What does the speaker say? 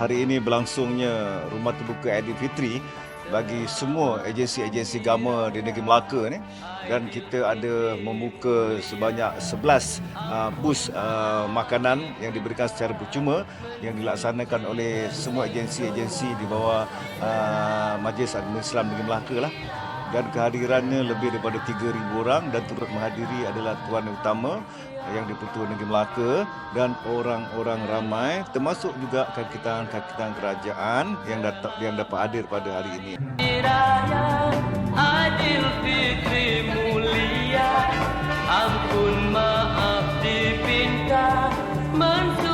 hari ini berlangsungnya Rumah Terbuka Aidilfitri bagi semua agensi-agensi agama di negeri Melaka ni. Dan kita ada membuka sebanyak 11 uh, bus uh, makanan yang diberikan secara percuma yang dilaksanakan oleh semua agensi-agensi di bawah uh, Majlis Agama Islam Negeri Melaka lah dan kehadirannya lebih daripada 3,000 orang dan turut menghadiri adalah tuan utama yang dipertua Negeri Melaka dan orang-orang ramai termasuk juga kakitangan-kakitangan kerajaan yang dapat yang dapat hadir pada hari ini. Adil fitri mulia ampun maaf dipinta mentu